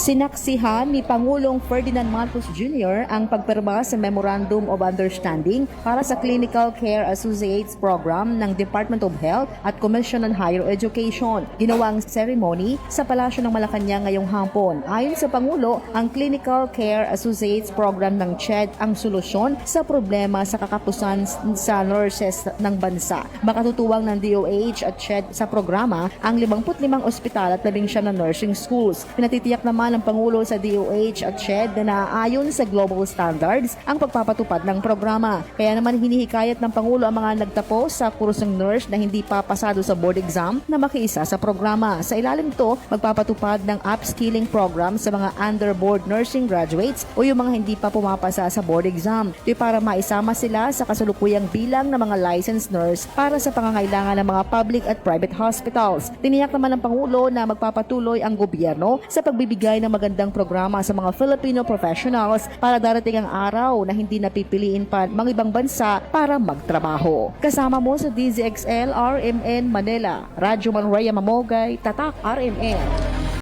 Sinaksihan ni Pangulong Ferdinand Marcos Jr. ang pagpirma sa Memorandum of Understanding para sa Clinical Care Associates Program ng Department of Health at Commission on Higher Education. Ginawa ang ceremony sa Palasyo ng Malacanang ngayong hapon. Ayon sa Pangulo, ang Clinical Care Associates Program ng CHED ang solusyon sa problema sa kakapusan sa nurses ng bansa. Makatutuwang ng DOH at CHED sa programa ang 55 ospital at 19 na nursing schools. Pinatitiyak naman ng Pangulo sa DOH at CHED na naaayon sa global standards ang pagpapatupad ng programa. Kaya naman hinihikayat ng Pangulo ang mga nagtapos sa kursong nurse na hindi pa pasado sa board exam na makiisa sa programa. Sa ilalim to, magpapatupad ng upskilling program sa mga underboard nursing graduates o yung mga hindi pa pumapasa sa board exam. Ito para maisama sila sa kasalukuyang bilang ng mga licensed nurse para sa pangangailangan ng mga public at private hospitals. Tiniyak naman ng Pangulo na magpapatuloy ang gobyerno sa pagbibigay ng magandang programa sa mga Filipino professionals para darating ang araw na hindi napipiliin pa mga ibang bansa para magtrabaho. Kasama mo sa DZXL RMN Manila, Radyo Manraya Mamogay, Tatak RMN.